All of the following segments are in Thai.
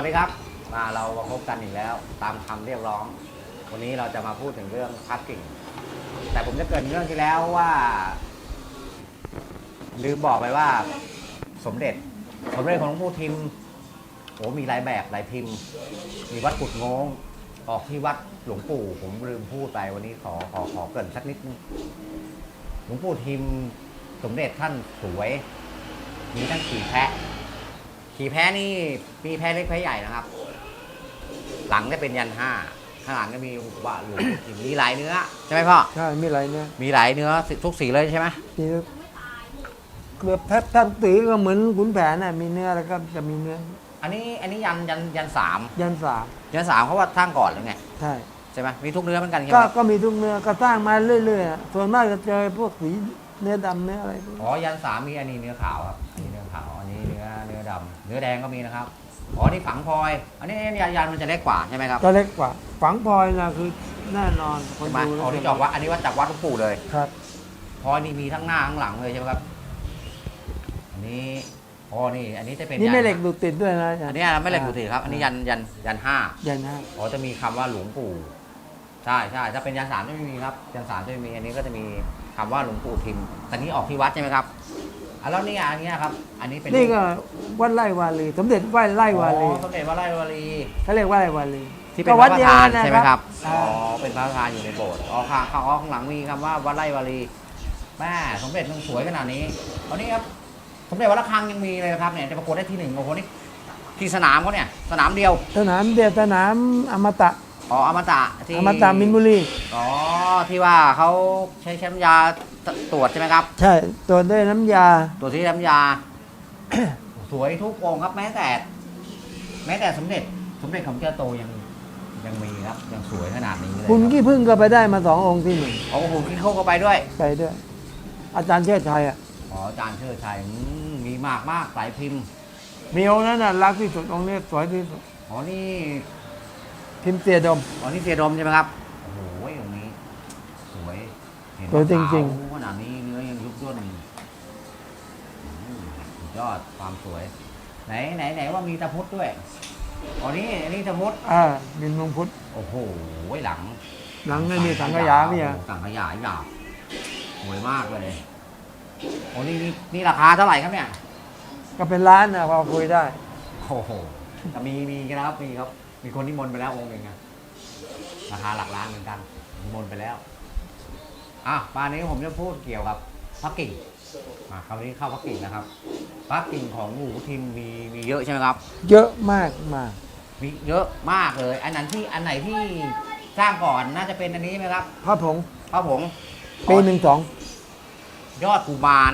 สวัสดีครับมาเรามาพบกันอีกแล้ว ตามคำเรียกร้อง วันนี้เราจะมาพูดถึงเรื่องพักกิ่ง แต่ผมจะเกินเรื่องที่แล้วว่า ลืมบอกไปว่า สมเด็จ สมเด็จของหลวงปู่ทิมโอ้มีหลายแบบหลายพิมพ์ มีวัดกุดงงออกที่วัดหลวงปู่ผมลืมพูดไปวันนี้ขอขอขอเกินสักนิดนึงหลวงปู่ทิม สมเด็จท่านสวย มีทั้งขี่แพะ ขี่แพ้นี่มีแพ้เล็กแพ้ใหญ่นะครับ หลังจะเป็นยันห้าข้างหลังก็มีว่าหลวงปู่ทิมมีหลายเนื้อใช่ไหมพ่อใช่มีอะไรเนี่ยมีหลายเนื้อทุกสีเลยใช่ไหมมีเกือบแทบแทบตีก็เหมือนขุนแผนน่ะมีเนื้อแล้วก็จะมีเนื้อ อันนี้อันนี้ยันยันยันสามยันสามยันสามเขาว่าสร้างก่อนหรือไงใช่ใช่ไหมมีทุกเนื้อเหมือนกันใช่ไหก็มก็มีทุกเนื้อก็สร้างมาเรื่อยๆอะส่วนมากจะเจอพวกสีเนื้อดำเนื้ออะไรพวกนี้อ๋อยันสามมีอันนี้เนื้อขาวครับ ดำเนื้อแดงก็มีนะครับ อ๋อ นี่ฝังพลอย อันนี้ยันยันมันจะเล็กกว่าใช่ไหมครับ ก็เล็กกว่า ฝังพลอยนะคือแน่นอนคนใช่ไหมดูแล้วอ๋อที่จอกวัดอันนี้วัดจากวัดหลวงปู่เลยครับพลอยนี่มีทั้งหน้าทั้งหลังเลยใช่ไหมครับ อันนี้อ๋อนี่ อันนี้จะเป็นนี่ยัไม่เหล็กดูดติดด้วยนะอันนี้ไม่เหล็กดูติครับ อันนี้ยันยันยันห้ายันนะอ๋อจะมีคำว่าหลวงปู่ใช่ใช่ถ้าเป็นยันสามจะไม่มีครับยันสามจะไม่มีอันนี้ก็จะมีคำว่าหลวงปู่ทิมแต่นี้ออกที่วัดใช่ไหมครับ อะแล้วนี่อันเนี้ยครับ อันนี้เป็นนี่ก็วัดไร่วาลีสมเด็จวัดไร่วาลีอ๋อสมเด็จวัดไร่วารีเขาเรียกว่าไร่วาลีที่เป็นก็พวัระดประเดียวธานกันนะใช่ไหมครับอ๋อ่าอเป็นพระประธานอยู่ในโบสถ์อ๋อข้างข้างอ๋อข้างหลังมีคำว่าวัดไร่วารีแม่สมเด็จมันสวยขนาดนี้เอานี้ครับสมเด็จวัดระฆังยังมีเลยนะครับเนี่ยจะประกวดได้ที่หนึ่งโอ้โหนี่ที่สนามเขาเนี่ยสนามเดียว สนามเดียวสนามอมตะ อ๋ออมตะที่อมตะมินบุรีอ๋อที่ว่าเขาใช้ใช้น้ำยาตรวจใช่ไหมครับ ใช่ตรวจด้วยน้ำยา ตรวจที่น้ำยา สวยทุกองค์ครับ แม้แต่ แม้แต่สมเด็จ สมเด็จของเจ้าโตยังยังมีครับยังสวยขนาดนี้เลยคุณครับขี้พึ่งก็ไปได้มาสององค์ที่หนึ่งโอ้โหกินเข้าก็ไปด้วยไปด้วย อาจารย์เชิดชัยอะอ๋ออาจารย์เชิดชัยอืมมีมากมากสายพิมพ์ มีองค์นั้นน่ะรักที่สุดองค์นี้สวยที่สุดอ๋อนี่ พิมพ์เตียดม อ๋อนี่เสียดมใช่ไหมครับ โอ้โหตรงนี้ สวย เห็นสวยจริงขาวขนาดนี้เนื้อยังยุบย่นอืมสุดยอดความสวย ไหนไหนไหนว่ามีตะพุดด้วย อ๋อนี่อันนี้ตะพุดอ่ามินมงพุทธโอ้โหหลัง หลังไม่มีสังขยาไม่ใช่โอ้โหสังขยาหยาบสวยมากเลย โอ้นี่นี่นี่ราคาเท่าไหร่ครับเนี่ย ก็เป็นร้านนะพอคุยได้ โอ้โหแต่มีมีกันนะครับมีครับ มีคนนิมนต์ไปแล้วองค์หนึ่งอะราคาหลักล้านเหมือนกันนิมนต์ไปแล้วอะมานี้ผมจะพูดเกี่ยวกับพักกิ่งมาคราวนี้เข้าพักกิ่งนะครับพักกิ่งของหมูทิมมีมีเยอะใช่ไหมครับ เยอะมากมากมีเยอะมากเลย อันนั้นที่อันไหนที่สร้างก่อนน่าจะเป็นอันนี้ไหมครับพระผงพระผงปีหนึ่งสองยอดกุมาร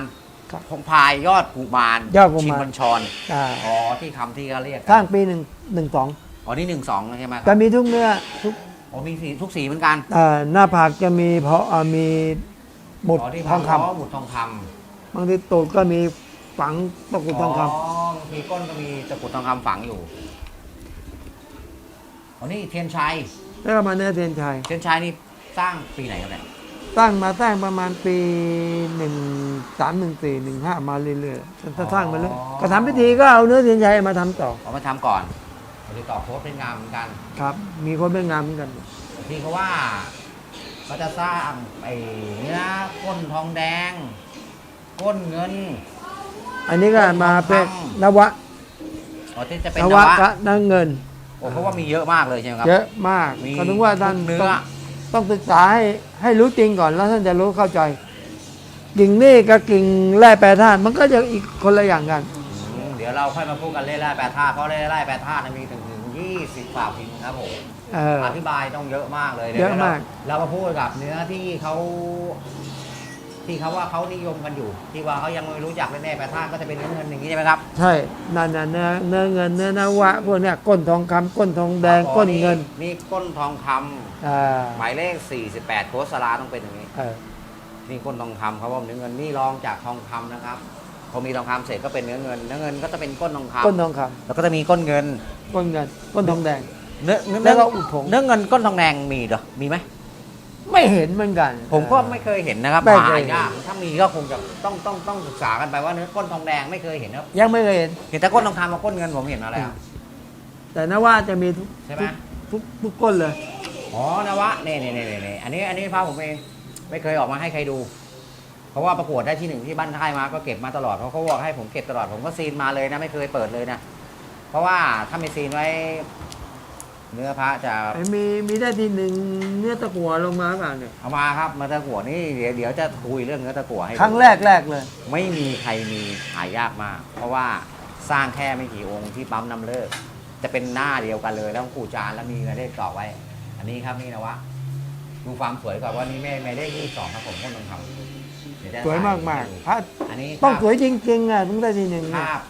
ครับพงพายยอดกุมารยอดกุมารชินบัญชรอ่าอ๋อที่คำที่เขาเรียกสร้างปีหนึ่งหนึ่งสอง อ๋อนี่หนึ่งสองใช่ไหมคแต่รับมีทุกเนื้อทุกอ๋อมีสีทุกสีเหมือนกันอ่าหน้าผากจะมีเพราะอ่ามีหมุดอ๋อที่ทองคอ๋อหมุดทองคำำบางทีตูดก็มีฝังตะกรุดทองคบางทีก้นก็มีตะกรุดทองคำฝังอยู่อ๋อนี่เทียนชัยำแล้วก็มาเนื้อเทียนชัยเทียนชัยนี่สร้างปีไหนครับเนี่ยตั้งมาสร้างประมาณปีหนึ่งสามหนึ่งสี่หนึ่งห้ามาเรื่อยๆถ้าสร้างมาเรื่อยก็ทำพิธีก็เอาเนื้อเทียนชัยมาทำต่อ เอามาทำก่อน เอาไปต่อโพสต์เป็นงามเหมือนกันครับ มีคนเป็นงานเหมือนกัน ที่เขาว่าเขาจะสร้างไอ้เนื้อก้นทองแดง ก้นเงิน อันนี้ก็มาเป็นทองคำนวะอ๋อที่จะเป็นนนวะวะกับนเงินโอ้เพราะว่ามีเยอะมากเลยใช่ไหมครับเยอะมากมีก็ถึงว่าท่านเนื้ต้อองต้องศึกษาให้ให้รู้จริงก่อนแล้วท่านจะรู้เข้าใจ กิ่งนี่กับกิ่งแร่แปรธาตุมันก็จะอีกคนละอย่างกันอืมเดี๋ยวเราค่อยมาพูดกันเล่ไล่แปรธาตุเพราะเล่ไล่แปรธาตุมีถึง ถึงยี่สิบกว่าพิมพ์ครับผมเออ อธิบายต้องเยอะมากเลยเยอะมาก เราเรามาพูดกับเนื้อที่เขาที่เขาว่าเขานิยมกันอยู่ ที่ว่าเขายังไม่รู้จักแน่ๆแปรธาตุก็จะเป็นเนื้อเงินอย่างนี้ใช่ไหมครับ ใช่นั่นน่ะเนื้อเนื้อเงินเนื้อนวะพวกเนี้ยก้นทองคำก้นทองแดงอ๋อก้นเงินนี่ก้นทองคำอ่าหมายเลข 48 โคสลาต้องเป็นอย่างนี้ เออ นี่ก้นทองคำเขาบอกเนื้อเงินนี่รองจากทองคำนะครับ พอมีทองคำเสร็จก็เป็นเนื้อเงินเนื้อเงินก็จะเป็นก้นทองคำก้นทองคแล้วก็จะมีก้นเงินำก้นเงินก้นทองแดง เนื้อเนื้อแล้วก็อุดผง เนื้อเงินก้นทองแดงมีเหรอมีไหมไม่เห็นเหมือนกัน ผมก็ไม่เคยเห็นนะครับไม่หาเคยเห็นยากถ้ามีก็คงจะต้องต้องต้องศึกษากันไปว่าเนื้อก้นทองแดงไม่เคยเห็นครับยังไม่เคยเห็น เห็นแต่ก้นทองคำกับก้นเงินผมเห็นอะไรครับแต่นะว่าจะมีทุกใช่ไหม ทุกทุกก้นเลย อ๋อนวะเนี่ยเนี่ยเนี่ยเนี่ยอันนี้อันนี้พระผมเองไม่เคยออกมาให้ใครดู เพราะว่าประกวดได้ที่หนึ่งที่บ้านค่ายมาก็เก็บมาตลอดเพราะเขาบอกให้ผมเก็บตลอดผมก็ซีนมาเลยนะไม่เคยเปิดเลยนะเพราะว่าถ้าไม่ซีนไว้ เนื้อพระจะไอ้มีมีได้ทีหนึ่งเนื้อตะกัวลงมาเปล่าเนี่ยเอามาครับมาตะกั่วนี่เดี๋ยวเดี๋ยวจะคุยเรื่องเนื้อตะกั่วให้ดูครั้งแรกแรกเลยไม่มีใครมีหายากมาก เพราะว่าสร้างแค่ไม่กี่องค์ที่ปั๊มน้ำเลิก จะเป็นหน้าเดียวกันเลยแล้วขู่จานแล้วมีเงินเลขต่อไว้ อันนี้ครับนี่นะวะดูความสวยก่อนว่านี่แม่แม่เลขที่สองครับผมคนต้องทำเดี๋จะ สวยมากมากๆพระอันนี้ต้องภาพสวยจริงๆอะถึงได้ทีหนึ่งเนี่ยภาพ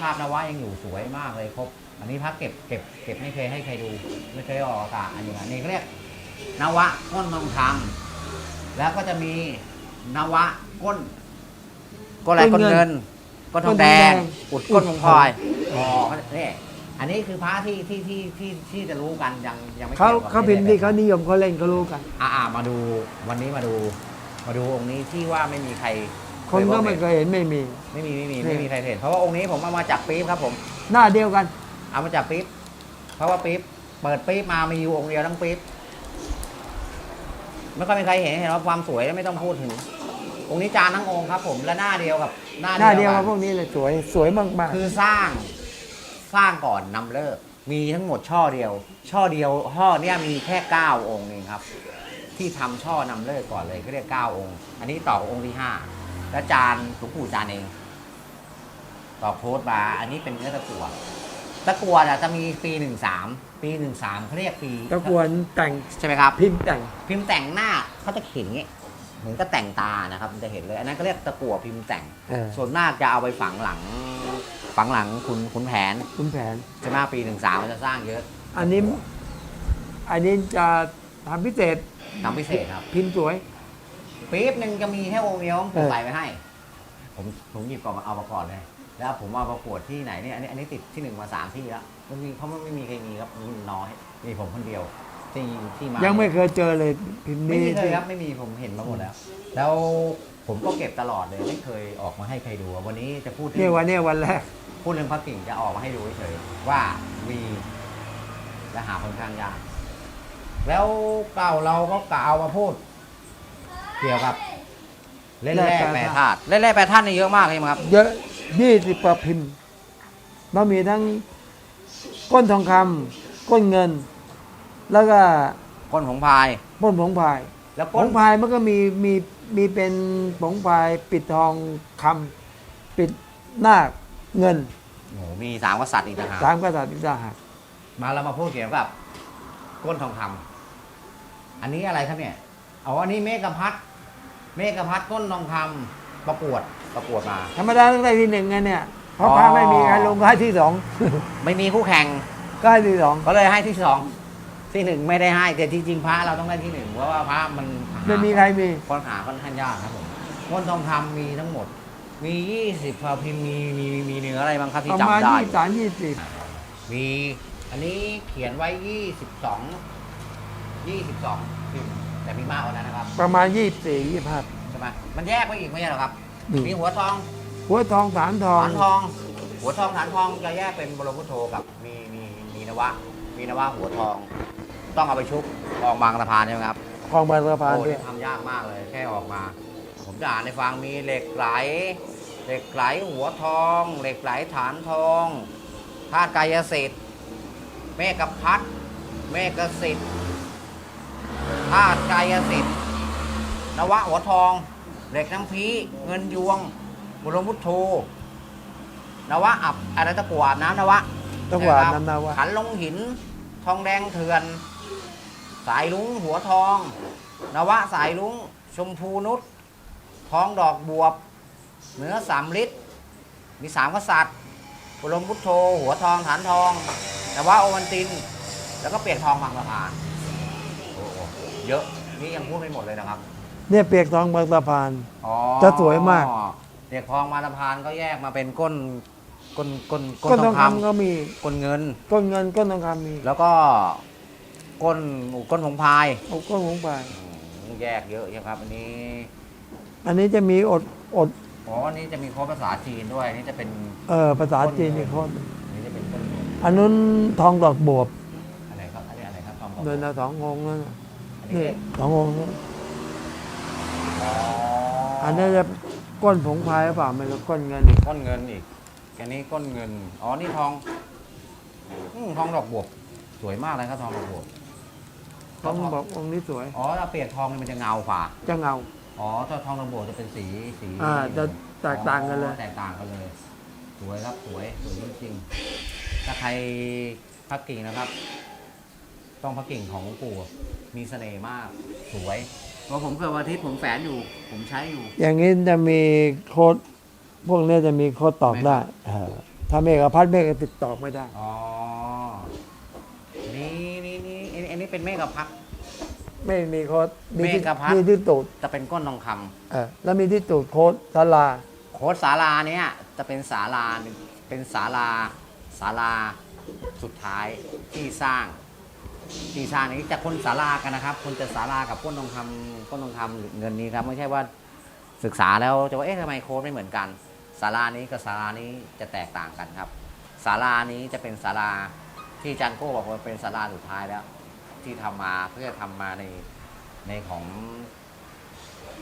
ภาพนวะยังอยู่สวยมากเลยครบ อันนี้พักเก็บเก็บเก็บไม่เคยให้ใครดู ไม่เคยออกอากาศอันนี้อันนี้เขาเรียกนวะก้นทองคำแล้วก็จะมีนวะก้นก้นอะไรก้นเงินก้นทองแดง อุดก้นมงคอยอ๋อนี่อันนี้คือพระที่ที่ที่ที่ที่จะรู้กันยังยังไม่เขากี่ยวกับเขาพิมพ์ที่เขานิยมเขาเล่นเขารู้กัน อ่าอ่ามาดูวันนี้มาดู มาดูองค์นี้ที่ว่าไม่มีใครคนก็ยพบไม่เห็นเคยเห็นไม่มี ไม่มีไม่มีนี่ไม่มีใครเห็น เพราะว่าองค์นี้ผมเอามาจากปี๊บครับผม หน้าเดียวกัน เอามาจากปี๊บเพราะว่าปี๊บเปิดปี๊บมามีอยู่องค์เดียวทั้งปี๊บไม่ค่อยมีใครเห็นเห็นว่าความสวยไม่ต้องพูดถึง องค์นี้จานทั้งองค์ครับ ผมและหน้าเดียวกับ หน้าหน้าเดียวกักับพวกนี้เลยสวยสวยมากคือสร้างสร้างก่อนนำเลิก มีทั้งหมดช่อเดียว ช่อเดียวช่อเนี่ยมีแค่เก้าองค์เองครับ ที่ทำช่อนำเลิกก่อนเลยก็เรียกเก้าองค์ อันนี้ต่อองค์ที่ห้าและจานหลวงปู่จานเอง ต่อโพสต์มาอันนี้เป็นเนื้อตะกั่วตะกั่วเนี่ยจะมีปีหนึ่งสามปีหนึ่งสามเขาเรียกปีๆตะกวนแต่งใช่ไหมครับ พิมพ์แต่งพิมพ์แต่งหน้าเขาจะเขียนอย่างงี้เหมือนก็แต่งตานะครับมันจะเห็นเลยอันนั้นก็เรียกตะกั่วพิมพ์แต่งเออส่วนมากจะเอาไปฝังหลัง ฝังหลังคุณคุณแผนคุณแผนใช่ไหมปีหนึ่งสามมันจะสร้างเยอะ อันนี้ อันนี้จะทำพิเศษ ทำพิเศษครับ พิมพ์สวย ปี๊บหนึ่งจะมีแค่องค์เดียวผมเออใส่ไว้ให้ ผมผมหยิบก่อนมาเอามาก่อนเลย แล้วผมเอาประกวดที่ไหนเนี่ยอันนี้อันนี้ติดที่หนึ่งมาสามที่แล้วมันมีเพราะมันไม่มีใครมีครับมีน้อยมีผมคนเดียวที่ที่มายัยังไม่เคยเจอเลยพิมพ์ไม่นี้มีเลยครับไม่มีผมเห็นมาหมดแล้ว แล้วผมก็เก็บตลอดเลยไม่เคยออกมาให้ใครดูวันนี้จะพูดถึง เนี่ยวันเนี้ยวันแรก พูดเรื่องพระกิ่งจะออกมาให้ดูเฉยๆว่ามีและหาค่อนข้างยาก แล้วเก่าเราก็กล่าวมาพูด เกี่ยวกับ เล่นแร่แปรธาตุเล่นแร่แปรธาตุนี่เยอะมากเลยมั้งครับ เยอะยี่สิบกว่าพิมพ์มันมีทั้งก้นทองคำก้นเงิน แล้วก็ก้นผงพาย ก้นผงพายแล้วผก้นงพายมันก็มีมีมีเป็นผงพายปิดทองคำปิดหน้าเงินโอ้โหมีสามกษัตริย์อีกนะคสารับมกษัตริย์อีกต่างหากมาเรามาพูดเกี่ยวกับ ก้นทองคำ อันนี้อะไรครับเนี่ยเอาอันนี้เมฆพัดเมฆพัดก้นทองคำประกวดประกวดมา ธรรมดาต้องได้ที่หนึ่งไงเนี่ย เพราะอ๋อพระไม่มีใครลงก็ให้ที่สอง ไม่มีคู่แข่ง ก็ให้ที่สองก็เลยให้ที่สองที่หนึ่งไม่ได้ให้แต่ที่จริงพระเราต้องได้ที่หนึ่งเพราะว่าพระมันหาไม่มีใครมีค้นหาค่อนข้างยากครับผมก้นทองคำมีทั้งหมด มียี่สิบพระพิมพ์มีมีมีเนื้ออะไรบ้างครับปที่ระมาณจำได้ ยี่สามยี่สิบมีอันนี้เขียนไว้ยี่ สิบสองยี่สิบสองพิมพ์แต่มีมากกว่านั้นนะครับประมาณยี่สี่ยี่ห้าใช่ไหมมันแยกไปอีกไม่ใช่เหรอครับ อืม มีหัวทองหัวทองฐานทอง ฐานทอง หัวทองฐานทองจะแยกเป็นบรมพุทโธกับมีมีมีนวะ มีนวะหัวทอง ต้องเอาไปชุบกองบางสะพานใช่ไหมครับ คลองบางสะพานโอ้ด้วยทำยากมากเลยแค่ออกมา ผมจะอ่านในฟังมีเหล็กไหล เหล็กไหลหัวทอง เหล็กไหลฐานทองธาตุกายสิทธิ์เมฆพัดเมฆสิทธิ์ ธาตุกายสิทธิ์นวะหัวทอง เหล็กน้ำพีเงินยวง บุรมพุทโธนวะอับอะไรตะกวาดน้ำนวะตะกวาดใช่ครับน้ำนาวะขันลงหิน ทองแดงเถื่อน สายลุงหัวทอง นวะสายลุงชมพูนุชทองดอกบวบเนื้อสามลิตรมีสามกษัตริย์บรมพุทโธ หัวทองฐานทอง นวะโอวันติน แล้วก็เปียกทองบางสะพานโอ้โห เยอะนี่ยังพูดไม่หมดเลยนะครับเนี่ยเปียกทองบางสะพาน อ๋อจะสวยมาก เปียกทองมาสะพานก็แยกมาเป็นก้นก้นก้นก้นททอองงคคำก็มีำก้นเงิน ก้นเงินก้นทองคำมีแล้วก็ก้นก้นผงพายโอ้ก้นหงพายอืมแยกเยอะใช่ครับ อันนี้อันนี้จะมีอดอดอ๋ออันนี้จะมีโค้ดภาษาจีนด้วยอันนี้จะเป็นเออภาษาจีนอีกคนอันนี้จะเป็นก้นเงินอันนู้นทองดอกบวบอะไรครับอันนี้อะไรครับความเดินเอาสององค์นั่นน่ะอั นนี่นี้สององค์นี่อ๋ออันนี้จะก้นผงพายหรือเปล่าไม่รู้ก้นเงินอีกก้อนเงินอีกอันนี้ก้อนเงิน อ๋อ นี่ทองอืมทองดอกบวบสวยมากเลยครับทองดอกบวบทองบอกองค์นี้สวย อ๋อถ้าเปลี่ยนทองนี่มันจะเงากว่า จะเงา อ๋อถ้าทองดอกบวบจะเป็นสีสีอ่าจะแตกต่างกันเลยอ๋อแตกต่างกันเลย สวยครับสวยสวยจริงๆถ้าใครพักกิ่งนะครับ ต้องพักกิ่งของหลวงปู่มีเสน่ห์มากสวยเพราะผมเกิดวันอาทิตย์ผมแฝนอยู่ ผมใช้อยู่ อย่างนี้จะมีโค้ดพวกนี้จะมีโค้ดตอบได้เออถ้าเมฆพัดเมฆติดตอบไม่ได้ อ๋อ นี่นี่นี่อันนี้อันนี้เป็นเมฆกับพักไม่มีโค้ดมีที่เมฆพัด มีที่ตูดจะเป็นก้นทองคำเออแล้วมีที่ตูดโค้ดศาลา โค้ดศาลาเนี้ยจะเป็นศาลาหนึ่งเป็นศาลาศาลาสุดท้ายที่สร้างที่ สร้านี้จะคนศาลากันนะครับ คนจะศาลากับก้นทองคำก้นทองคำเงินนี้ครับไม่ใช่ว่าศึกษาแล้วจะว่าเอ๊ะทำไมโค้ดไม่เหมือนกันศาลานี้กับศาลานี้จะแตกต่างกันครับศาลานี้จะเป็นศาลาที่จันโก้บอกว่าเป็นศาลาสุดท้ายแล้ว ที่ทำมาเพื่อทำมาในในของ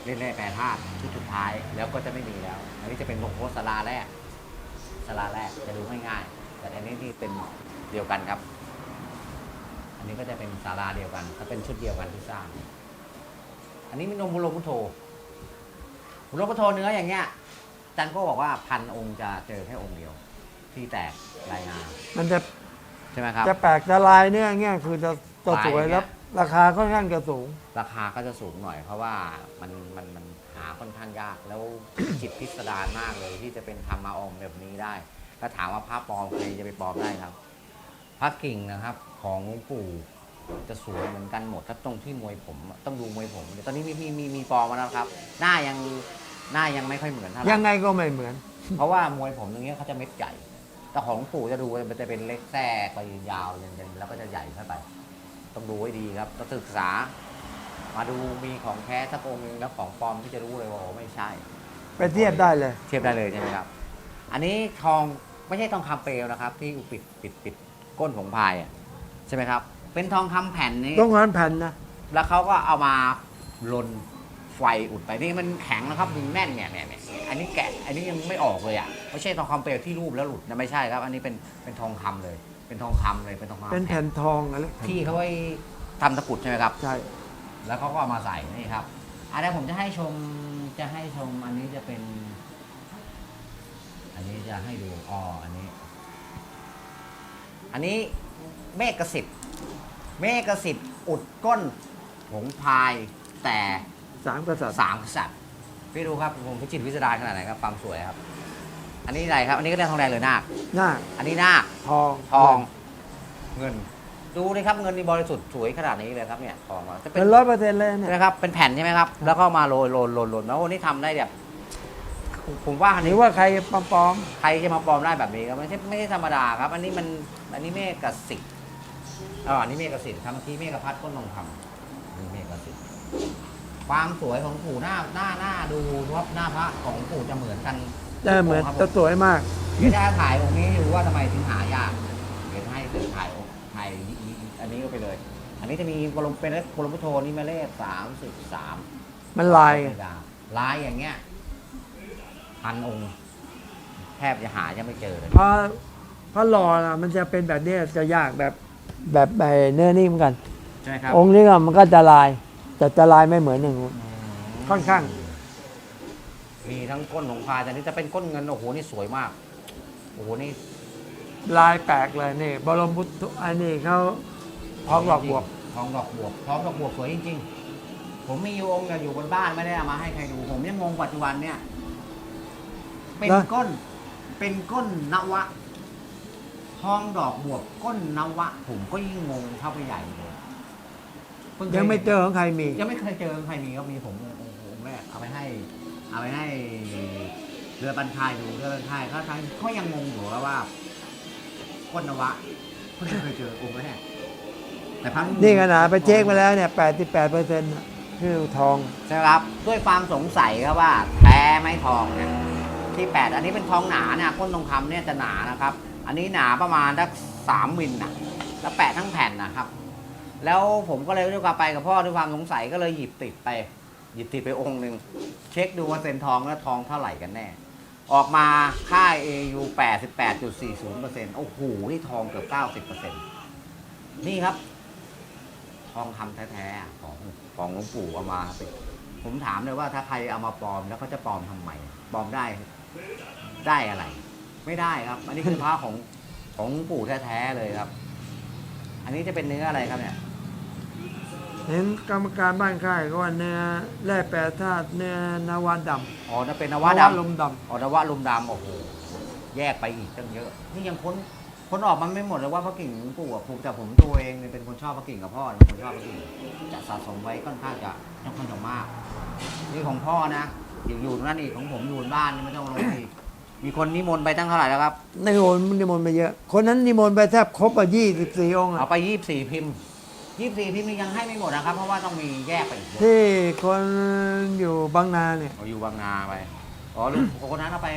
เล่นแร่แปรธาตุชุดสุดท้ายแล้วก็จะไม่มีแล้ว อันนี้จะเป็นโค้ดสลาแรกสลาแรกจะดูง่ายๆแต่อันนี้ที่เป็นเดียวกันครับ อันนี้ก็จะเป็นศาลาเดียวกันถ้าเป็นชุดเดียวกันที่สร้าง อันนี้มีนมบุโรพุทโธบุโรพุทโธเนื้ออย่างเงี้ยจันก็บอกว่าพันองค์จะเจอแค่องค์เดียว ที่แตกรายงานมันจะใช่ไหมครับ จะแปลกจะลายเนี่ยเงี้ยคือจะจะสวยลายเนี่ยแล้วราคาค่อนข้างจะสูง ราคาก็จะสูงหน่อยเพราะว่ามันมันมันหาค่อนข้างยากแล้วจิตพิสดารมากเลยที่จะเป็นทำมาอมแบบนี้ได้ ก็ถามว่าพระปลอมใครจะไปปลอมได้ครับพระกิ่งนะครับ ของหลวงปู่จะสวยเหมือนกันหมดถ้าตรงที่มวยผมอะต้องดูมวยผมเดี๋ยวตอนนี้มีมีมีมีปลอมมาแล้วครับ หน้ายังหน้ายังไม่ค่อยเหมือนเท่าไหร่ยังไงก็ไม่เหมือน เพราะว่ามวยผมตรงเนี้ยเขาจะเม็ดใหญ่ แต่ของหลวงปู่จะดูมันจะเป็นเล็กแทรกไปยาวยันๆแล้วก็จะใหญ่เข้าไป ต้องดูให้ดีครับต้องศึกษา มาดูมีของแท้สักองค์หนึงแล้วของปลอมที่จะรู้เลยว่าโอ้ไม่ใช่ ไปเทียบได้เลย เทียบได้เลยใช่ไหมครับ อันนี้ทองไม่ใช่ทองคำเปลวนะครับ ที่ปิดปิดปิดก้นของพายอะใช่ไหมครับ เป็นทองคำแผ่นนี้ต้องงานแผ่นนะแล้วเขาก็เอามาลนไฟอุดไปนี่มันแข็งนะครับมันแน่นเนี่ยเนี่ยเนี่ยอันนี้แกะอันนี้ยังไม่ออกเลยอะไม่ใช่ทองคำเปลวที่รูปแล้วหลุดนะไม่ใช่ครับ อันนี้เป็นเป็นทองคำเลย เป็นทองคำเลยเป็นทองคำเป็นแผ่นทองอะไรที่เขาไว้ทำตะกรุดใช่ไหมครับ ใช่ แล้วเขาก็เอามาใส่นี่ครับ อันนี้ผมจะให้ชมจะให้ชมอันนี้จะเป็น อันนี้จะให้ดูอ๋ออันนี้ อันนี้ เมฆกสิทธิ์เมฆกสิทธิ์อุดก้นผงพายแต่สามกษัตริย์สามกษัตริย์พี่ดูครับผมพิจิตรวิสดารขนาดไหนครับความสวยครับ อันนี้อะไรครับ อันนี้ก็ได้ทองแดงเลยนาคหน้าอันนี้นาคทองทองเงิน ดูเลยครับเงินนี่บริสุทธิ์สวยขนาดนี้เลยครับเนี่ยทองอะจะเป็เป็นนร้อยเปอร์เซ็นต์เลยเนี่ยใช่ไหมครับเป็นแผ่นใช่ไหมครับ แล้วก็มาโรยโรยโรยโรยแล้ววันนี้ทำได้แบบผมผมว่าอันหรืนี้ อว่าใครปลอมใครจะมาปลอมได้แบบนี้ครับไม่ใช่ไม่ใช่ธรรมดาครับ อันนี้มันอันนี้เมฆกสิทธิ์ อ๋ออันนี้เมฆกสิทธิ์ครับเมื่อกี้เมฆพัดก้นทองคำอันนี่เมฆกสิทธิ์ความสวยของปู่หน้าหน้าหน้าดูว่าหน้าพระของปู่จะเหมือนกันๆได้เหมือนครับผจะสวยมากเดี๋ยวจะถ่ายองค์นี้ให้ดูว่าทำไมถึงหายากเดี๋ยวให้เสือถ่ายองค์ถ่ายอันนี้ก็ไปเลย อันนี้จะมีบรมเป็นเลขบรมพุทโธนี่หมายเลขสามสิบสามมันลายลายอย่างเงี้ยพันองค์แทบจะหาจะไม่เจอเลยเพราะเพราะหล่อนะมันจะเป็นแบบเนี้ยจะยากแบบ แบบใบเนื้อนิ่มกัน ใช่ไหมครับองค์นี้ก็มันก็จะลาย แต่จะลายไม่เหมือนหนึ่ง ค่อนข้าง มีทั้งก้นของพายแต่นี่จะเป็นก้นเงินโอ้โหนี่สวยมากโอ้โหนี่ ลายแปลกเลยนี่บรมพุทธอันนี้เขาทองหลอกบวก ทองดอกบวกทองดอกบวกสวยจริงๆ ผมมีอยู่องค์เดียวอยู่บนบ้านไม่ได้เอามาให้ใครดู ผมยังงงปัจจุบันเนี่ย เป็นนะ ก้น เป็นก้นนวะ ทองดอกบวกก้นนวะ ผมก็ยิ่งงงเข้าไปใหญ่เลยเพิ่คยังไม่เจอของใครมี ยังไม่เคยเจอใครมีก็มีผมองค์องค์แรกเอาไปให้ เอาไปให้เรือบันทายดูเรือบันทายเขาทั้งเขายังงงอยู่ว่าว่าก้นนวะเพิ่งเคยเจอองค์แรกแต่พังนี่ขนาดไปเช็คมาแล้วเนี่ย 88เปอร์เซ็นต์คือทองใช่ไหมครับ ด้วยความสงสัยครับว่าแท้ไหม่ทองเนี่ยที่แปดอันนี้เป็นทองหนาเนี่ยก้นทองคำเนี่ยจะหนานะครับ อันนี้หนาประมาณสักสามมิลนะแล้วแปะทั้งแผ่นนะครับ แล้วผมก็เลยด้วยความไปกับพ่อด้วยความสงสัยก็เลยหยิบติดไป หยิบติดไปองค์หนึ่งเช็คดูว่าเซนทองแล้วทองเท่าไหร่กันแน่ ออกมาค่าย AU 88.40%โอ้โหที่ทองเกือบ 90%นี่ครับ ทองคำแท้ๆของของหลวงปู่เอามาติดผมถามเลยว่าถ้าใครเอามาปลอมแล้วเขาจะปลอมทำไมปลอมได้ได้อะไร ไม่ได้ครับ อันนี้คือพระของของหลวงปู่แท้ๆเลยครับ อันนี้จะเป็นเนื้ออะไรครับเนี่ย เห็นกรรมการบ้านค่ายก็ว่าเนื้อแร่แปรธาตุเนื้อนาวาดำอ๋อจะเป็นนนวะดำลมดอ๋อนวะลมดำโอ้โหแยกไปอีกตั้งเยอะ นี่ยังค้นค้นออกมันไม่หมดเลยว่าพระกิ่งหลวงปู่อะผมแต่ผมตัวเองเนี่ยเป็นคนชอบพระกิ่งกับพ่อเป็นคนชอบพระกิ่งจะสะสมไว้ค่อนข้างจะค่อนข้างจะมาก นี่ของพ่อนะอยู่อยู่ตรงนั้นอีกของผมอยู่บนบ้านนี่ไม่ต้องลงอีก มีคนนิมนต์ไปตั้งเท่าไหร่แล้วครับำนิมนต์นิมนต์ไปเยอะ คนนั้นนิมนต์ไปแทบครบอะยี่สิบสี่องค์เอาอะไปยี่สี่พิมพ์ยี่สี่พิมพ์นี่ยังให้ไม่หมดนะครับเพราะว่าต้องมีแยกไปอีกเยอะที่คนอยู่บางนาเนี่ย เอาอยู่บางนาไปอ๋อลุงคนนั้นเอาไป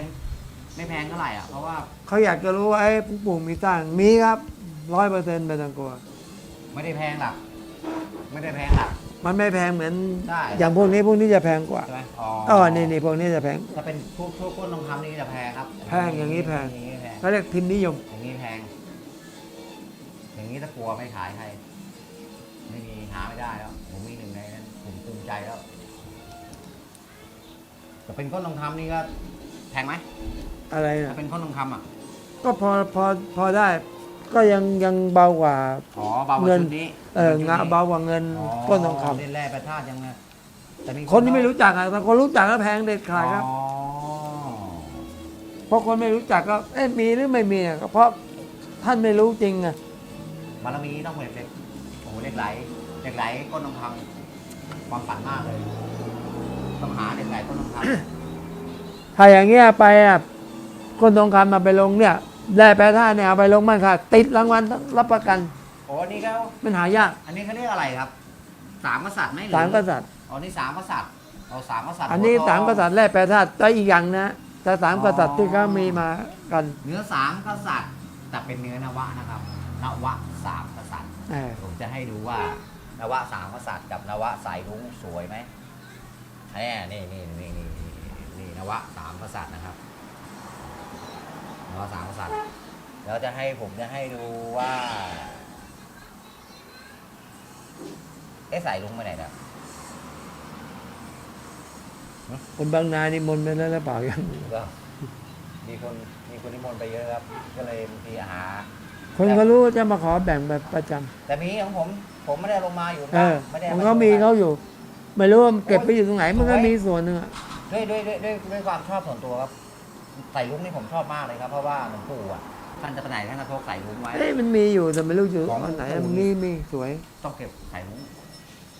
ไม่แพงเท่าไหร่อะเพราะว่าเขาอยากจะรู้ว่าไอ้ปู่ปู่มีสร้างมีครับร้อยเปอร์เซ็นต์ไม่ต้องกลัว ไม่ได้แพงหรอกไม่ได้แพงหรอก มันไม่แพงเหมือนได้อย่างพวกนี้พวกนี้จะแพงกว่าใช่ไหมอ๋ออ๋อนี่นี่พวกนี้จะแพง ถ้าเป็นพวกพวกพวกทองคำนี่จะแพงครับแพงอย่างนี้แพง อย่างนี้แพงเขาเรียกพิมพ์นิยม อย่างนี้แพง อย่างนี้ถ้ากลัวไม่ขายใครไม่มีหาไม่ได้แล้ว ผมมีหนึ่งในนั้นผมภูมิใจแล้วแต่เป็นก้นทองคำนี่ก็แพงไหมอะไรถ้านะเป็นก้นทองคำอะก็พอพอพอได้ ก็ยังยังเบากว่า อ๋อเบากว่าเงินชุดนี้เอองะเบากว่าเงินต้นทองคเล่นแร่ประทาตยังไงแต่ำคนที่ไม่รู้จักอะแต่คนรู้จักก็แพงเด็ดขาดครับ อ๋อเพราะคนไม่รู้จักก็เอ๊ะมีหรือไม่มีอะก็เพราะท่านไม่รู้จริงอะบารมีต้องเหล็กเล็กโอ้โหเหล็กไหลเหล็กไหลก้นทองคำความฝันมากเลยต้องหาเหล็กไหลก้นทองคำถ้าอย่างเงี้ยไปอะคนทองคำมาไปลงเนี่ย ได้แปรท่าตุเนี่ยเอาไปลงมันค่ะ ติดรางวัลรับประกันโอ้อันนี้ก็มันหายากอันนี้เขาเรียกอะไรครับสามกษัตริย์ไหมหรือสามกษัตริย์อ๋อนี่สามกษัตริย์เอาสามกษัตริย์อันนี้หัวทงสามกษัตริย์แร่แปรธาตุแต่อีกอย่างนะแต่สามกษัตริย์ที่เขามีมากัน เนื้อสามกษัตริย์แต่เป็นเนื้อนวะนะครับนวะสามกษัตริย์เออ ผมจะให้ดูว่านวะสามกษัตริย์กับนวะสายรุ้งสวยไหมแน่นี่นี่นี่นี่นี่นี่นวะสามกษัตริย์นะครับ นวะสามกษัตริย์แล้วจะให้ผมจะให้ดูว่าเอ๊ะสายรุ้งไปไหนเนี่ยคนบางนานี่มนต์ไปแล้วหรือเปล่ายังก็มีคนมีคนนิมนต์ไปเยอะครับ ก็เลยบางทีหา คนก็รู้จะมาขอแบ่งแบบประจำแต่มีของผม ผมไม่ได้ลงมาอยู่เอบ้านอไม่ได้มันอก็ดูมีบ้นเขาอยู่ ไม่รู้ว่ามันเก็บไปอยู่ตรงไหนมันก็มีส่วนหนึ่งอะ ด้วยด้วยด้วยด้วยด้วยความชอบส่วนตัวครับ ใส่ลุ้งนี่ผมชอบมากเลยครับ เพราะว่าหลวงปู่อะท่านจะไปไหนท่านจะพกใส่ลุ้งไว้ เอ้ยมันมีอยู่แต่ไม่รู้อยู่ของอันไหนปู่มันนี่มีสวย ต้องเก็บใส่ลุ้ง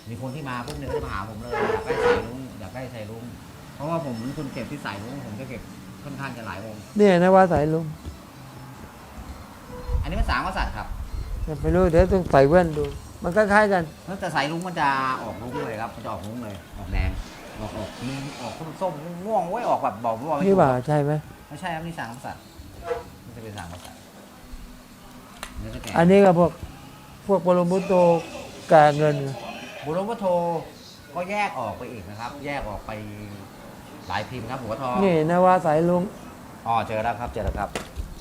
มีคนที่มาพวกนึงก็จะมาหาผมเลยอยากได้ใส่ลุ้งอยากได้ใส่ลุ้งเพราะว่าผมเป็นคนเก็บที่ใส่ลุ้งผมจะเก็บค่อนข้างจะหลายวงเนี่ยนะว่าสายลุงอันนี้มันสามกษัตริย์ครับแต่ไม่รู้เดี๋ยวต้องใส่แว่นดู มันคล้ายๆกัน แล้วแต่ใส่ลุ้งมันจะออกลุ้งเลยครับมันจะออกลุ้งเลยออกแดงออกออก มีออกส้มๆม่วงๆไว้ยออกแบบบอกไม่บอกไม่นี่ถูกว่าใช่ไหมไม่ใช่ครับนี่สามกษัตริย์นี่จะเป็นสามกษัตริย์เนื้อจะแก่อันนี้ก็พวกพวกปรมุตโตแก่เงิน บุรพโทก็แยกออกไปอีกนะครับ แยกออกไปหลายพิมพ์ครับหัวทองนี่นะว่าสายลุงอ๋อเจอแล้วครับเจอแล้วครับ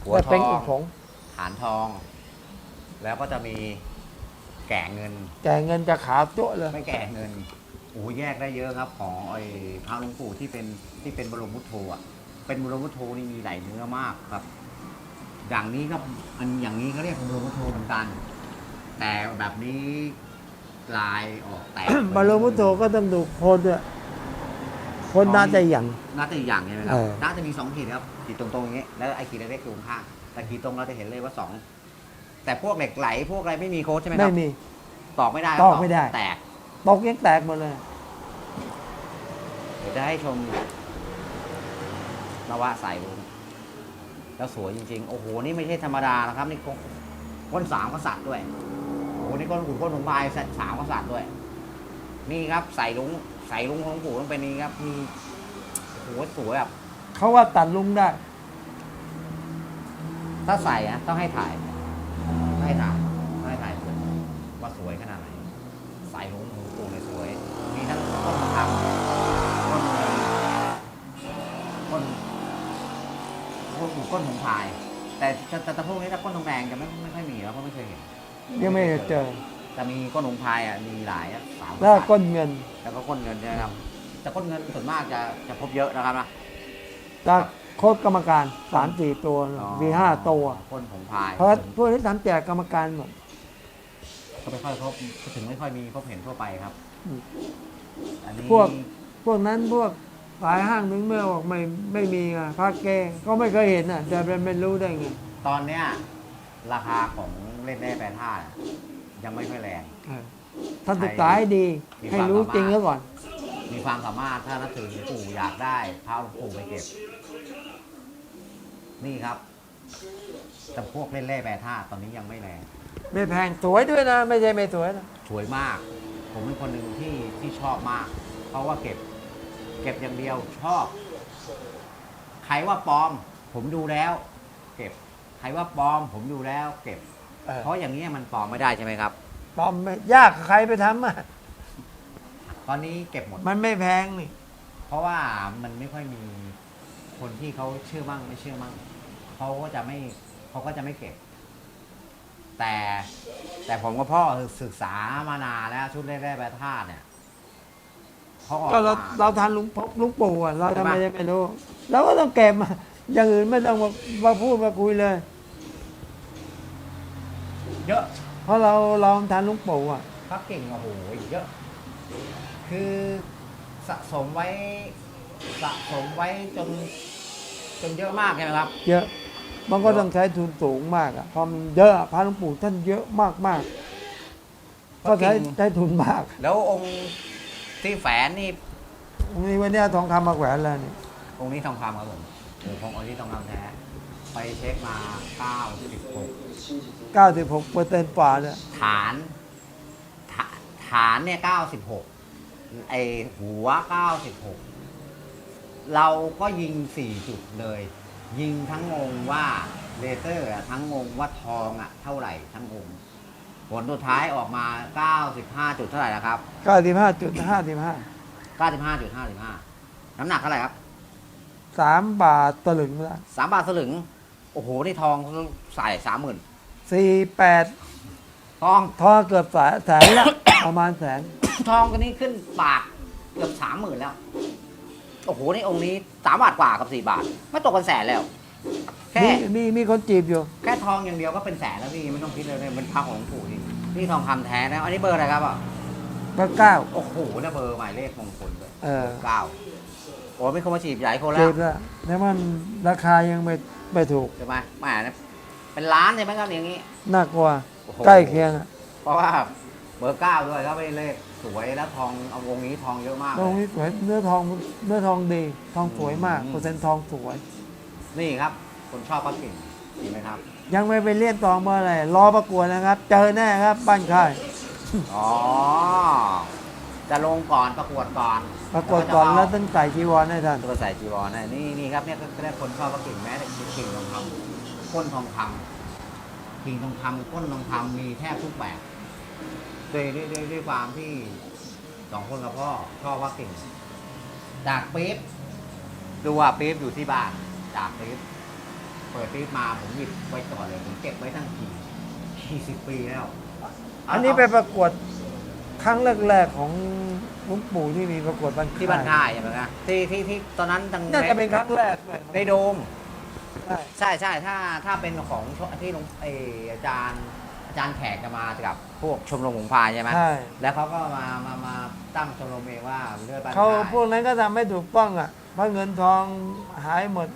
หัวแต่ทเป็นออีงกของฐานทอง แล้วก็จะมีแก่เงิน แก่เงินจะขาวโจ๊ะเลยไม่แก่เงิน โอ้โหแยกได้เยอะครับ ของไอ้พระหลวงปู่ที่เป็นที่เป็นบรมพุทโธอะเป็นบรมพุทโธนี่มีหลายเนื้อมากครับ อย่างนี้ก็อันอย่างนี้เขาเรียกบรมพุทโธเหมือนกัน แต่แบบนี้ลายออกแตกบารมุตโตก็ต้องดูโคนด้วยโคนน่าจะอย่างน่าจะอีกอย่างใช่ไหมครับเออน่าจะมีสองขีดครับขีดตรงๆอย่างเงี้ยแล้วไอ้ขีดเล็กๆอยู่ข้างแต่ขีดตรงเราจะเห็นเลยว่าสองแต่พวกเหล็กไหลพวกอะไรไม่มีโค้ดใช่ไหมคไม่รับมีตอกไม่ได้ตอกไม่ได้แตก ตกยังแตกหมดเลย เดี๋ยวจะให้ชมนวะสายลุงแล้วสวยจริง ๆ โอ้โห นี่ไม่ใช่ธรรมดานะครับ นี่ก้นสามกษัตริย์ด้วย โอ้โห นี่ก้นขุนก้นหงพายสามกษัตริย์ด้วย นี่ครับใส่ลุงใส่ลุงของหลวงปู่ต้องเป็นนี้ครับ มีโอ้โหสวยแบบเขาว่าตัดลุงได้ ถ้าใส่อะต้องให้ถ่ายให้ถ่ายให้ถ่ายว่าสวยขนาดไหนใส่หลวงปู่เลยสวย มีทั้งต้นทางต้นเงินต้นพว กก้นหงพาย แต่แต่แต่แต่พวกนี้ถ้าก้นทองแดงจะไม่ไม่ค่อยมีแล้วเพราะไม่เคยเห็นยังไม่เจอ แต่มีก้นหงพายอะมีหลายอะสามแล้วก้นเงิน แล้วก็ก้นเงินใช่ไหมครับแต่ก้นเงินส่วนมากจะจะพบเยอะนะครับนะจากโค้ดกรรมการสามสี่ตัวอ๋อมีห้าตัวก้นหงพายเพราะพวกนี้ทำแจกกรรมการหมดก็ไม่ค่อยพบถึงไม่ค่อยมีพบเห็นทั่วไปครับอืมอันนี้พวกพวกนั้นพวก สายห้างถึงเมื่อบอกไม่ไม่มีอะพาเกงก็ไม่เคยเห็นอะจะเป็นไม่รู้ได้ไงตอนเนี้ยราคาของเล่นได้แปรธาตุอะยังไม่ค่อยแรง เออท่านศึกษาให้ดี มีให้ความรู้สามารถจริงแล้วก่อน มีความสามารถถ้านับถือหลวงปู่อยากได้พาหลวงปู่ไปเก็บ นี่ครับแต่พวกเล่นเล่แปรธาตุตอนนี้ยังไม่แรง ไม่แพงสวยด้วยนะ ไม่ใช่ไม่สวยนะ สวยมาก ผมเป็นคนหนึ่งที่ที่ชอบมาก เพราะว่าเก็บ เก็บอย่างเดียวชอบ ใครว่าปลอม ผมดูแล้ว เก็บ ใครว่าปลอม ผมดูแล้ว เก็บ เออเพราะอย่างนี้ยมันปลอมไม่ได้ใช่ไหมครับ ปลอมไม่ยากใครไปทำอะ ตอนนี้เก็บหมด มันไม่แพงนี่ เพราะว่ามันไม่ค่อยมีคนที่เขาเชื่อมั่งไม่เชื่อมั่งเขาก็จะไม่เขาก็จะไม่เก็บ แต่แต่ผมกับพ่อศึกษามานานแล้วชุดแร่ๆแปรธาตุเนี่ย เขาออกก็เรามาเราทันลุงพบลุงปู่อะเราใช่ทำปะไมจะไม่รู้เราก็ต้องเก็บมาอย่างอื่นไม่ต้องมามาพูดมาคุยเลย เยอะ เพราะเราเราทันลุงปู่อะพักเก่งโอ้โหเยอะ คือสะสมไว้สะสมไว้จนจนเยอะมากใช่ไหมครับ เยอะมันก็ต้องใช้ทุนสูงมากอะเพราะมันเยอะพระหลวงปู่ท่านเยอะมากมากๆก็ใช้จริงใช้ทุนมาก แล้วองค์ ที่แฝนนี่นี่วันเนี้ยทองคำมาแขวนแล้วนี่องค์นี้ทองคำครับผมโอ้ขององค์นี้ทองคำแท้ไปเช็คมา96เก้าสิบหกเปอร์เซ็นต์ฝ่าเนี่ยฐานฐาฐานเนี่ย96ไอหัว 96 เราก็ยิง 4 จุดเลย ยิงทั้งงงว่าเลเซอร์อะทั้งงงว่าทองอะเท่าไหร่ทั้งงง ผลสุดท้ายออกมา 95 จุดเท่าไหร่แล้วครับ เก้าสิบห้าจุดห้าสิบห้า95.55 น้ำหนักเท่าไหร่ครับ สามบาทตลึงละ3 บาทสลึง โอ้โห นี่ทองใส่สามหมื่นสี่แปดทอง ทองเกือบแสนแสนละ ประมาณแสนทองตัวนี้ขึ้นบาทเกือบสามหมื่นแล้ว โอ้โห นี่องค์นี้สามบาทกว่ากับสี่บาท ไม่ตกกันแสนแล้ว แค่ มีมีมีคนจีบอยู่ แค่ทองอย่างเดียวก็เป็นแสนแล้วพี่ไม่ต้องคิดเลยเป็นพระของหลวงปู่นี่นี่ทองคำแท้นะอันนี้เบอร์อะไรครับอะเบอร์เก้าโอ้โหนะเบอร์หมายเลขมงคลเลยเออเก้าโอ้ไม่คนมาจีบใหญ่คนแล้จีวบแล้วแต่มันราคายังไม่ไม่ถูก ใช่ไหมแหมเป็นล้านใช่ไหมครับอย่างนี้ น่ากลัว โอ้โห ใกล้เคียงอะเพราะว่าเบอร์เก้าด้วยครับไม่เลขสวยแล้วทองเอาวงนี้ทองเยอะมากตรงเลยนี้สวยเนื้อทองเนื้อทองดี ทองสวยมากอืม เปอร์เซ็นต์ทองสวย นี่ครับ คนชอบพระกิ่งดีไหมครับ ยังไม่ไปเลี่ยนทองเมื่อไหร่รอประกวดนะครับ เจอแน่ครับ บ้านค่ายอ๋อ จะลงก่อนประกวดก่อนประกวดก่อนแล้วต้ต้องใส่จีวรให้ท่านตัวใส่จีวรนะนี่นี่ครับเนี่ยก็ได้คนชอบพระกิ่งแม้แต่กิ่งทองคำก้นทองคำกิ่งทองคำก้นทองคำมีแทบทุกแบบด้วยด้วยด้วยด้วยความที่สองคนกับพ่อชอบพระกิ่งจากปี๊บดูว่าปี๊บอยู่ที่บ้านจากปี๊บ เปิดปี๊บมาผมหยิบไว้ก่อนเลยผมเก็บไว้ตั้งกี่กี่สิบปีแล้วอันนี้ไปประกวดครั้งแรกๆของหลวงปู่ที่มีประกวดบ้านที่บ้านค่ายใช่ไหมครับที่ที่ที่ตอนนั้นทางน่าจะเป็นครั้งแรกเลยในโดมใช่ใช่ใช่ถ้าถ้าเป็นของที่หลวงเอออาจารย์อาจารย์แขกจะมากับพวกชมรมหงส์พายใช่ไหมใช่แล้วเขาก็มามามาตั้งชมรมเองว่าเลือดบ้านเขาค่ายพวกนั้นก็ทำไม่ถูกต้องอะเพราะเงินทองหายหมด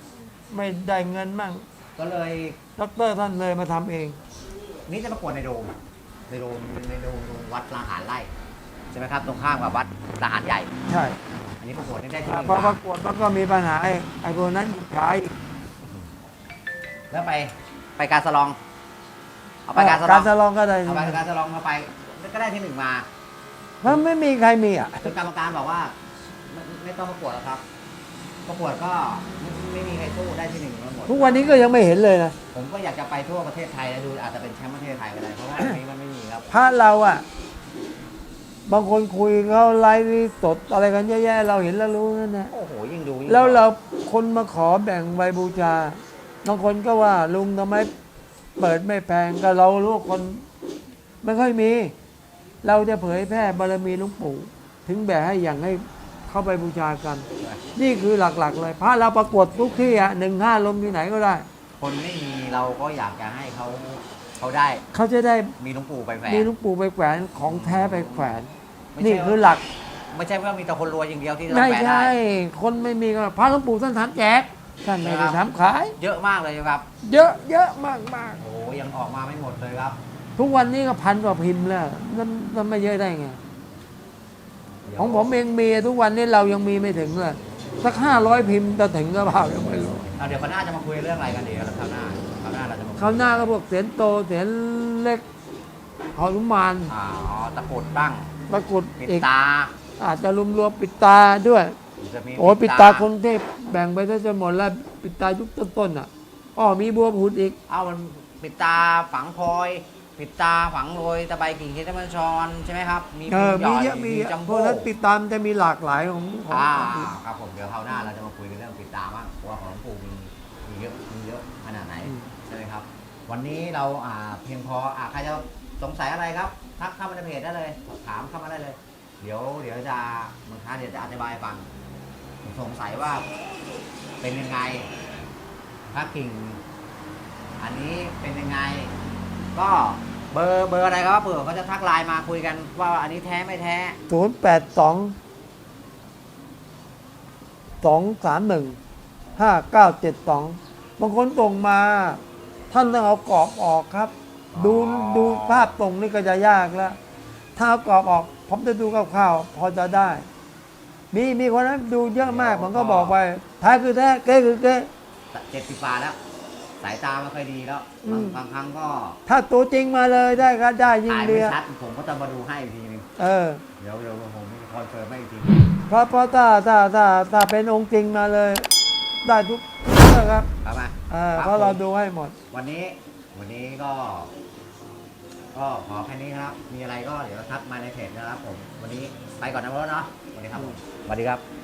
ไม่ได้เงินมั่ง ก็เลยดอกเตอรท่านเลยมาทำเอง นี่จะประกวดในโดมในโดมในโดมวัดลาหารไร่ใช่ไหมครับตรงข้ามกับวัดลาหารใหญ่ ใช่อันนี้ประกวดได้ที่หนึ่งพอประกวดมันก็มีปัญหาไอ้ไอ้พวกนั้นขายแล้วไปไปการสลอง เอาไปการสลกาอรงสลองก็ได้เอาไปการสลองมาไปก็ได้ที่หนึ่งมามันไม่มีใครมีอะจนกรรมการบอกว่าไม่ไม่ต้องประกวดแล้วครับ ประกวดก็ไม่ไม่มีใครสู้ได้ที่หนึ่งมาหมด ทุกวันนี้ก็ยังไม่เห็นเลยนะผมก็อยากจะไปทั่วประเทศไทยแล้วดูอาจจะเป็นแชมป์ประเทศไทยก็ได้เพราะว่าอันนี้มันไม่มีครับ พระเราอะ บางคนคุยเขาไลฟ์สดอะไรกันเยอะแยะเราเห็นแล้วรู้นั่นนะโอ้โหยิ่งดูยิ่งแล้วชอบเราคนมาขอแบ่งใบบูชาบางคนก็ว่าลุงทำไมเปิดไม่แพงก็เรารู้ว่าคน ไม่ค่อยมี เราจะเผยแพร่บารมีหลุงปู่ ถึงแบ่ให้อย่างให้ เข้าไปบูชากัน นี่คือหลักๆ เลยพระเราประกวดทุกที่อะหนึ่งห้าลมที่ไหนก็ได้ คนไม่มีเราก็อยากจะให้เขาเขาได้เขาจะได้มีหลวงปู่ไปแฝงมีหลุงปู่ไปแขวนของแท้ไปแขวน ไม่ใช่นี่คือหลักไม่ใช่ว่ามีแต่คนรวยอย่างเดียวที่จะไม่แฝง à? ใช่ได้คนไม่มีก็พระหลวงปู่ท่านทำแจกท่านไม่ได้ทำขาย เยอะมากเลยครับ เยอะเยอะมากมากโอ้โหยังออกมาไม่หมดเลยครับทุกวันนี้ก็พันกว่าพิมพ์แล้วนั่นนั่นไม่เยอะได้ไง ของผมเองมีทุกวันนี้เรายังมีไม่ถึงเลยสักห้าร้อยพิมพ์จะถึงก็เปล่ายังไม่รู้เอาเดี๋ยวคราวหน้าจะมาคุยเรื่องอะไรกันดีครับคราวหน้าคราวหน้าเราจะมาคุยคราวหน้าก็พวกเสียนโตเสียนเล็กหอนุมานอ๋อตะกรุดบ้างปรากฏปิดอีกตาอาจจะรวมรวมๆปิดตาด้วย จะมีโอ้ยปิดตาคนเทพแบ่งไปซะจนหมดแล้วปิดตายุคต้นๆอะอ้อมีบัวผุดอีก เอามันปิดตาฝังพลอย ปิดตาฝังโรยตะไบกิ่งคิดมันชอนใช่ไหมครับ มีเออหมีดเยอะมีเยจัอะมเพโบ้ราะฉะนั้นปิดตามนจะมีหลากหลายของของอ่าของอื่นครับผมเดี๋ยวคราวหน้าเราจะมาคุยกันเรื่องปิดตาบ้างเพราะว่าของหลวงปู่มีมีเยอะมีเยอะขนาดไหนอืมใช่ไหมครับ วันนี้เราอ่าเพียงพออ่าใครจะสงสัยอะไรครับทักเข้ามาในเพจได้เลยสอบถามเข้ามาได้เลย เดี๋ยวเดี๋ยวจะบางครั้งเดี๋ยวจะอธิบายให้ฟังผมสงสัยว่าเป็นยังไงพระกิ่ง อันนี้เป็นยังไง ก็ เบอร์เบอร์อะไรครับเผื่อเขาจะทักไลน์มาคุยกันว่าอันนี้แท้ไม่แท้ ศูนย์แปดสองสองสามหนึ่งห้าเก้าเจ็ดสองบางคนส่งมา ท่านต้องเอากรอบออกครับ ดูอ๋อ ดูภาพตรงนี่ก็จะยากแล้ว ถ้าเอากรอบออก ผมจะดูคร่าวๆพอจะได้ มีมีคนนั้นดูเยอะมากผมก็บอกไปแท้คือแท้เก้คือเก้เจ็ดสิบฟาแล้ว สายตาไม่ค่อยดีแล้วอืบางมบางครั้งก็ถ้าตัวจริงมาเลยได้ก็ได้ยิ่งถ่ายเรีไม่ยชัดผมก็จะมาดูให้อีกทีนึงเออ เดี๋ยวเดี๋ยวผมคอนเฟิร์มให้อีกทีเพราะเพราะถ้าถ้าถ้าถ้าเป็นองค์จริงมาเลย ได้ทุกเรื่องครับครับมาเออครับเพราะเราผมดูให้หมด วันนี้ วันนี้ก็ ก็ขอแค่นี้ครับ มีอะไรก็เดี๋ยวทักมาในเพจนะครับผม วันนี้ไปก่อนนะพ่อเนาะสวัสดีครับผมสวัสดีครับ